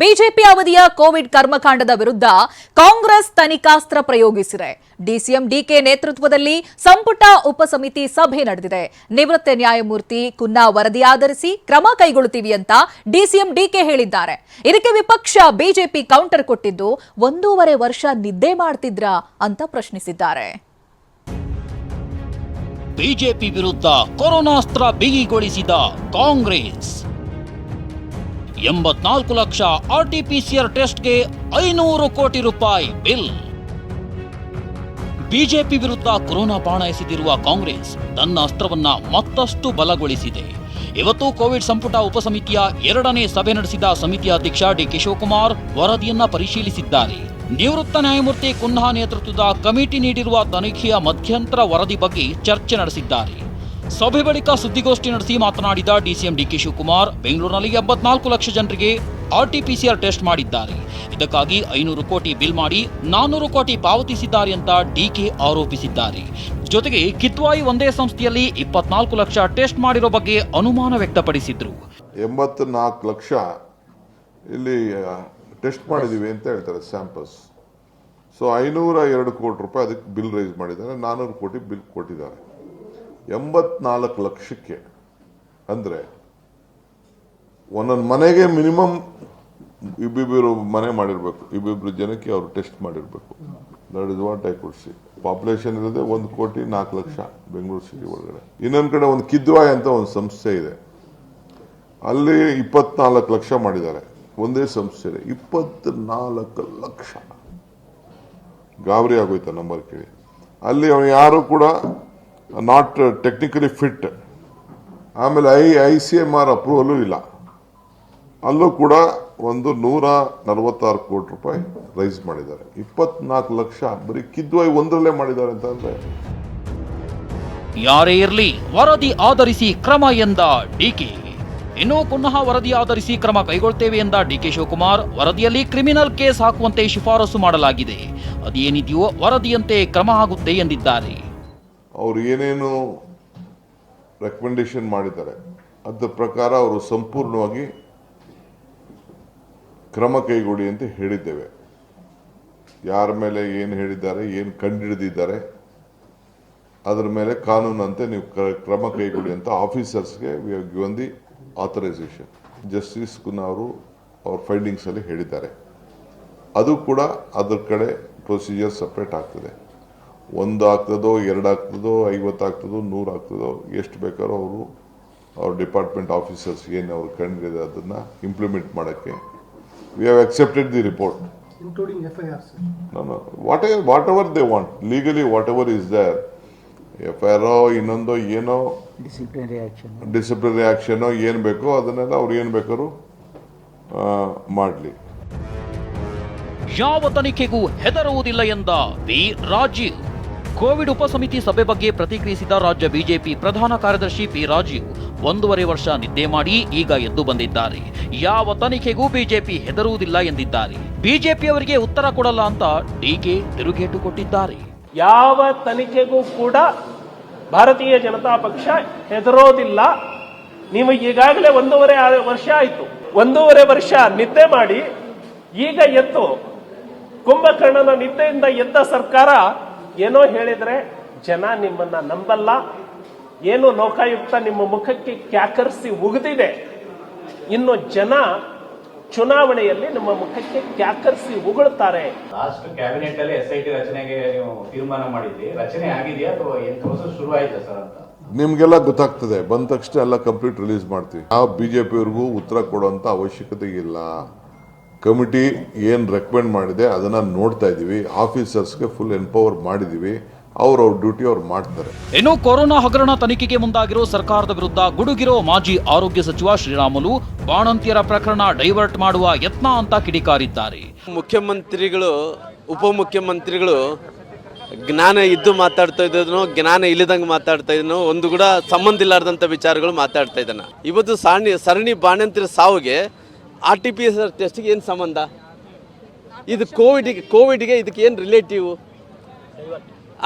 BJP ಅವಧಿಯ Covid ಕರ್ಮಕಾಂಡದ ವಿರುದ್ಧ ಕಾಂಗ್ರೆಸ್ ತನಿಖಾಸ್ತ್ರ ಪ್ರಯೋಗಿಸಿದೆ. ಡಿಸಿಎಂ ಡಿಕೆ ನೇತೃತ್ವದಲ್ಲಿ ಸಂಪುಟ ಉಪಸಮಿತಿ ಸಭೆ ನಡೆದಿದೆ. ನಿವೃತ್ತ ನ್ಯಾಯಮೂರ್ತಿ ಕುನ್ನಾ ವರದಿ ಆಧರಿಸಿ ಕ್ರಮ ಕೈಗೊಳ್ಳುತ್ತೀವಿ ಅಂತ ಡಿಸಿಎಂ ಡಿಕೆ ಹೇಳಿದ್ದಾರೆ. ಇದಕ್ಕೆ ವಿಪಕ್ಷ ಬಿಜೆಪಿ ಕೌಂಟರ್ ಕೊಟ್ಟಿದ್ದು, ಒಂದೂವರೆ ವರ್ಷ ನಿದ್ದೆ ಮಾಡ್ತಿದ್ರಾ ಅಂತ ಪ್ರಶ್ನಿಸಿದ್ದಾರೆ. ಬಿಜೆಪಿ ವಿರುದ್ಧ ಕೊರೋನಾಸ್ತ್ರ ಬಿಗಿಗೊಳಿಸಿದ ಕಾಂಗ್ರೆಸ್. ಎಂಬತ್ನಾಲ್ಕು ಲಕ್ಷ ಆರ್ಟಿಪಿಸಿಆರ್ ಟೆಸ್ಟ್ಗೆ ಐನೂರು ಕೋಟಿ ರೂಪಾಯಿ ಬಿಲ್. ಬಿಜೆಪಿ ವಿರುದ್ಧ ಕೊರೋನಾ ಬಾಣ ಎಸೆದಿರುವ ಕಾಂಗ್ರೆಸ್ ತನ್ನ ಅಸ್ತ್ರವನ್ನ ಮತ್ತಷ್ಟು ಬಲಗೊಳಿಸಿದೆ. ಇವತ್ತು ಕೋವಿಡ್ ಸಂಪುಟ ಉಪಸಮಿತಿಯ ಎರಡನೇ ಸಭೆ ನಡೆಸಿದ ಸಮಿತಿಯ ಅಧ್ಯಕ್ಷ ಡಿ ಶಿವಕುಮಾರ್ ವರದಿಯನ್ನ ಪರಿಶೀಲಿಸಿದ್ದಾರೆ. ನಿವೃತ್ತ ನ್ಯಾಯಮೂರ್ತಿ ಕುನ್ಹಾ ನೇತೃತ್ವದ ಕಮಿಟಿ ನೀಡಿರುವ ತನಿಖೆಯ ಮಧ್ಯಂತರ ವರದಿ ಬಗ್ಗೆ ಚರ್ಚೆ ನಡೆಸಿದ್ದಾರೆ. ಸಭೆ ಬಳಿಕ ಸುದ್ದಿಗೋಷ್ಠಿ ನಡೆಸಿ ಮಾತನಾಡಿದ ಡಿಸಿಎಂ ಡಿಕೆ ಶಿವಕುಮಾರ್, ಬೆಂಗಳೂರಿನಲ್ಲಿ ಎಂಬತ್ನಾಲ್ಕು ಲಕ್ಷ ಜನರಿಗೆ ಆರ್ಟಿಪಿಸಿಆರ್ ಟೆಸ್ಟ್ ಮಾಡಿದ್ದಾರೆ. ಇದಕ್ಕಾಗಿ ಐನೂರು ಕೋಟಿ ಬಿಲ್ ಮಾಡಿ ನಾನ್ನೂರು ಕೋಟಿ ಪಾವತಿಸಿದ್ದಾರೆ ಅಂತ ಡಿಕೆ ಆರೋಪಿಸಿದ್ದಾರೆ. ಜೊತೆಗೆ ಕಿತ್ವಾಯಿ ಒಂದೇ ಸಂಸ್ಥೆಯಲ್ಲಿ ಇಪ್ಪತ್ನಾಲ್ಕು ಲಕ್ಷ ಟೆಸ್ಟ್ ಮಾಡಿರೋ ಬಗ್ಗೆ ಅನುಮಾನ ವ್ಯಕ್ತಪಡಿಸಿದ್ರು. ಎಂಬತ್ನಾಲ್ಕು ಲಕ್ಷ ಇಲ್ಲಿ ಟೆಸ್ಟ್ ಮಾಡಿದ್ದೀವಿ ಅಂತ ಹೇಳ್ತಾರೆ ಸ್ಯಾಂಪಲ್ಸ್. ಸೊ, ಐನೂರ ಎರಡು ಕೋಟಿ ರೂಪಾಯಿ ಅದಕ್ಕೆ ಬಿಲ್ ರೈಸ್ ಮಾಡಿದ್ದಾರೆ. ನಾನ್ನೂರು ಕೋಟಿ ಬಿಲ್ ಕೊಟ್ಟಿದ್ದಾರೆ. ಎಂಬತ್ನಾಲ್ಕು ಲಕ್ಷಕ್ಕೆ ಅಂದರೆ ಒಂದೊಂದು ಮನೆಗೆ ಮಿನಿಮಮ್ ಇಬ್ಬಿಬ್ಬರು ಮನೆ ಮಾಡಿರಬೇಕು ಇಬ್ಬಿಬ್ಬರು ಜನಕ್ಕೆ ಅವರು ಟೆಸ್ಟ್ ಮಾಡಿರಬೇಕು. That is what I could see population ಇರೋದೇ ಒಂದು ಕೋಟಿ ನಾಲ್ಕು ಲಕ್ಷ ಬೆಂಗಳೂರು ಸಿಟಿ ಒಳಗಡೆ. ಇನ್ನೊಂದು ಕಡೆ ಒಂದು ಕಿದ್ವಾಯ್ ಅಂತ ಒಂದು ಸಂಸ್ಥೆ ಇದೆ. ಅಲ್ಲಿ ಇಪ್ಪತ್ನಾಲ್ಕು ಲಕ್ಷ ಮಾಡಿದ್ದಾರೆ. ಒಂದೇ ಸಂಸ್ಥೆ ಇದೆ. ಇಪ್ಪತ್ನಾಲ್ಕು ಲಕ್ಷ. ಗಾಬರಿ ಆಗೋಯ್ತಾ ನಂಬರ್ ಕೇಳಿ. ಅಲ್ಲಿ ಅವನು ಯಾರು ಕೂಡ ನಾಟ್ ಟೆಕ್ನಿಕಲಿ ಫಿಟ್ ಆಮೇಲೆ I I C M R approval ಇಲ್ಲ. ಅಲ್ಲೂ ಕೂಡ ಒಂದು ನೂರ ನಲವತ್ತಾರು ಕೋಟಿ ರೂಪಾಯಿ ರೈಸ್ ಮಾಡಿದ್ದಾರೆ. ಇಪ್ಪತ್ನಾಲ್ಕು ಲಕ್ಷ ಬರೀ ಕಿದ್ವಾಯಿ ಒಂದರಲ್ಲೇ ಮಾಡಿದ್ದಾರೆ ಅಂತಂದ್ರೆ ಯಾರೇ ಇರಲಿ, ವರದಿ ಆಧರಿಸಿ ಕ್ರಮ ಎಂದ ಡಿಕೆ ಇನ್ನು ಪುನಃ ವರದಿ ಆಧರಿಸಿ ಕ್ರಮ ಕೈಗೊಳ್ತೇವೆ ಎಂದ ಡಿಕೆ ಶಿವಕುಮಾರ್, ವರದಿಯಲ್ಲಿ ಕ್ರಿಮಿನಲ್ ಕೇಸ್ ಹಾಕುವಂತೆ ಶಿಫಾರಸು ಮಾಡಲಾಗಿದೆ. ಅದೇನಿದೆಯೋ ವರದಿಯಂತೆ ಕ್ರಮ ಆಗುತ್ತೆ ಎಂದಿದ್ದಾರೆ. ಅವರು ಏನೇನು ರೆಕಮೆಂಡೇಶನ್ ಮಾಡಿದ್ದಾರೆ, ಅದರ ಪ್ರಕಾರ ಅವರು ಸಂಪೂರ್ಣವಾಗಿ ಕ್ರಮ ಕೈಗೊಳ್ಳಿ ಅಂತ ಹೇಳಿದ್ದೇವೆ. ಯಾರ ಮೇಲೆ ಏನು ಹೇಳಿದ್ದಾರೆ, ಏನು ಕಂಡುಹಿಡಿದಿದ್ದಾರೆ, ಅದರ ಮೇಲೆ ಕಾನೂನಂತೆ ನೀವು ಕ್ರ- ಕ್ರಮ ಕೈಗೊಳ್ಳಿ ಅಂತ ಆಫೀಸರ್ಸ್ಗೆ we have given the authorisation. Justice Cunha ಅವರು ಅವ್ರ ಫೈಂಡಿಂಗ್ಸಲ್ಲಿ ಹೇಳಿದ್ದಾರೆ. ಅದು ಕೂಡ ಅದರ ಕಡೆ ಪ್ರೊಸೀಜರ್ ಸಪ್ರೇಟ್ ಆಗ್ತದೆ. ಒಂದು ಆಗ್ತದೋ ಎರಡು ಆಗ್ತದೋ ಐವತ್ತು ಆಗ್ತದೋ ನೂರು ಆಗ್ತದೋ ಎಷ್ಟು ಬೇಕಾದ್ರೂ ಅವರು ಅವ್ರ ಡಿಪಾರ್ಟ್ಮೆಂಟ್ ಆಫೀಸರ್ಸ್ ಏನು ಅವ್ರು ಕಂಡಿದೆ ಅದನ್ನು ಇಂಪ್ಲಿಮೆಂಟ್ ಮಾಡೋಕ್ಕೆ. We have accepted the report including a ನಾನು what whatever they want legally whatever is there F I ಆರೋ ಇನ್ನೊಂದು ಏನೋ ಡಿಸಿಪ್ಲಿನರಿ ಆಕ್ಷನ್ ಆ್ಯಕ್ಷನೋ ಏನು ಬೇಕೋ ಅದನ್ನೆಲ್ಲ ಅವ್ರು ಏನು ಬೇಕಾದ್ರೂ ಮಾಡಲಿ. ಯಾವ ತನಿಖೆಗೂ ಹೆದರುವುದಿಲ್ಲ ಎಂದ ವಿ. ರಾಜೀವ್. ಕೋವಿಡ್ ಉಪಸಮಿತಿ ಸಭೆ ಬಗ್ಗೆ ಪ್ರತಿಕ್ರಿಯಿಸಿದ ರಾಜ್ಯ ಬಿಜೆಪಿ ಪ್ರಧಾನ ಕಾರ್ಯದರ್ಶಿ ಪಿ ರಾಜೀವ್, ಒಂದೂವರೆ ವರ್ಷ ನಿದ್ದೆ ಮಾಡಿ ಈಗ ಎದ್ದು ಬಂದಿದ್ದಾರೆ. ಯಾವ ತನಿಖೆಗೂ ಬಿಜೆಪಿ ಹೆದರುವುದಿಲ್ಲ ಎಂದಿದ್ದಾರೆ. ಬಿಜೆಪಿಯವರಿಗೆ ಉತ್ತರ ಕೊಡಲ್ಲ ಅಂತ ಡಿಕೆ ತಿರುಗೇಟು ಕೊಟ್ಟಿದ್ದಾರೆ. ಯಾವ ತನಿಖೆಗೂ ಕೂಡ ಭಾರತೀಯ ಜನತಾ ಪಕ್ಷ ಹೆದರೋದಿಲ್ಲ. ನೀವು ಈಗಾಗಲೇ ಒಂದೂವರೆ ವರ್ಷ ಆಯಿತು. ಒಂದೂವರೆ ವರ್ಷ ನಿದ್ದೆ ಮಾಡಿ ಈಗ ಎದ್ದು ಕುಂಭಕರ್ಣನ ನಿದ್ದೆಯಿಂದ ಎದ್ದ ಸರ್ಕಾರ ಏನೋ ಹೇಳಿದ್ರೆ ಜನ ನಿಮ್ಮನ್ನ ನಂಬಲ್ಲ. ಏನು ಲೋಕಾಯುಕ್ತ ನಿಮ್ಮ ಮುಖಕ್ಕೆ ಕ್ಯಾಕರಿಸಿ ಉಗಿದಿದೆ. ಇನ್ನು ಜನ ಚುನಾವಣೆಯಲ್ಲಿ ನಿಮ್ಮ ಮುಖಕ್ಕೆ ಕ್ಯಾಕರಿಸಿ ಉಗುಳ್ತಾರೆ. ಲಾಸ್ಟ್ ಕ್ಯಾಬಿನೆಟ್ ಅಲ್ಲಿ ಎಸ್ ಐ ಟಿ ರಚನೆಗೆ ನೀವು ತೀರ್ಮಾನ ಮಾಡಿದ್ರಿ. ರಚನೆ ಆಗಿದೆಯಾ ಅಥವಾ ಏನ್ ಪ್ರೋಸೆಸ್ ಶುರು ಆಯ್ತಾ ಸರ್ ಅಂತ? ನಿಮ್ಗೆಲ್ಲ ಗೊತ್ತಾಗ್ತದೆ. ಬಂದ ತಕ್ಷಣ ಎಲ್ಲ ಕಂಪ್ಲೀಟ್ ರಿಲೀಸ್ ಮಾಡ್ತೀವಿ. ಯಾವ ಬಿಜೆಪಿಯವ್ರಿಗೂ ಉತ್ತರ ಕೊಡುವಂತ ಅವಶ್ಯಕತೆ ಇಲ್ಲ. ಕಮಿಟಿ ಏನು ರೆಕಮೆಂಡ್ ಮಾಡಿದೆ ಅದನ್ನು ನೋಡ್ತಾ ಇದ್ದೀವಿ ಆಫೀಸರ್ಸ್ಗೆ ಫುಲ್ ಎಂಪವರ್ ಮಾಡಿದ್ದೀವಿ ಅವ್ರ ಅವ್ರ ಡ್ಯೂಟಿ ಅವ್ರು ಮಾಡ್ತಾರೆ. ಇನ್ನು ಕೊರೋನಾ ಹಗರಣ ತನಿಖೆಗೆ ಮುಂದಾಗಿರೋ ಸರ್ಕಾರದ ವಿರುದ್ಧ ಗುಡುಗಿರೋ ಮಾಜಿ ಆರೋಗ್ಯ ಸಚಿವ ಶ್ರೀರಾಮುಲು ಬಾಣಂತಿಯರ ಪ್ರಕರಣ ಡೈವರ್ಟ್ ಮಾಡುವ ಯತ್ನ ಅಂತ ಕಿಡಿಕಾರಿದ್ದಾರೆ. ಮುಖ್ಯಮಂತ್ರಿಗಳು ಉಪಮುಖ್ಯಮಂತ್ರಿಗಳು ಜ್ಞಾನ ಇದ್ದು ಮಾತಾಡ್ತಾ ಇದ್ದನು ಜ್ಞಾನ ಇಲ್ಲದಂಗೆ ಮಾತಾಡ್ತಾ ಇದ್ದನು ಒಂದು ಕೂಡ ಸಂಬಂಧ ಇಲ್ಲಾರ್ದಂಥ ವಿಚಾರಗಳು ಮಾತಾಡ್ತಾ ಇದ್ದಾನೆ. ಇವತ್ತು ಸರಣಿ ಸರಣಿ ಬಾಣಂತಿರ ಸಾವಿಗೆ R T P S R ಟೆಸ್ಟ್ಗೆ ಏನು ಸಂಬಂಧ? ಇದು ಕೋವಿಡಿಗೆ ಕೋವಿಡ್ಗೆ ಇದಕ್ಕೆ ಏನು ರಿಲೇಟಿವ್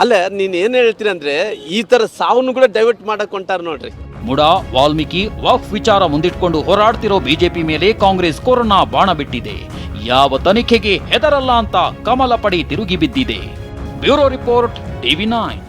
ಅಲ್ಲ, ನೀನು ಏನು ಹೇಳ್ತೀನಿ ಅಂದರೆ, ಈ ಥರ ಸಾವನ್ನು ಕೂಡ ಡೈವರ್ಟ್ ಮಾಡಕ್ಕೆ ಹೊಂಟಾರೆ ನೋಡ್ರಿ. ಮುಡಾ, ವಾಲ್ಮೀಕಿ ವಕ್ಫ್ ವಿಚಾರ ಮುಂದಿಟ್ಕೊಂಡು ಹೋರಾಡ್ತಿರೋ ಬಿಜೆಪಿ ಮೇಲೆ ಕಾಂಗ್ರೆಸ್ ಕೊರೋನಾ ಬಾಣ ಬಿಟ್ಟಿದೆ. ಯಾವ ತನಿಖೆಗೆ ಹೆದರಲ್ಲ ಅಂತ ಕಮಲ ಪಡಿ ತಿರುಗಿ ಬಿದ್ದಿದೆ. Bureau report, TV nine.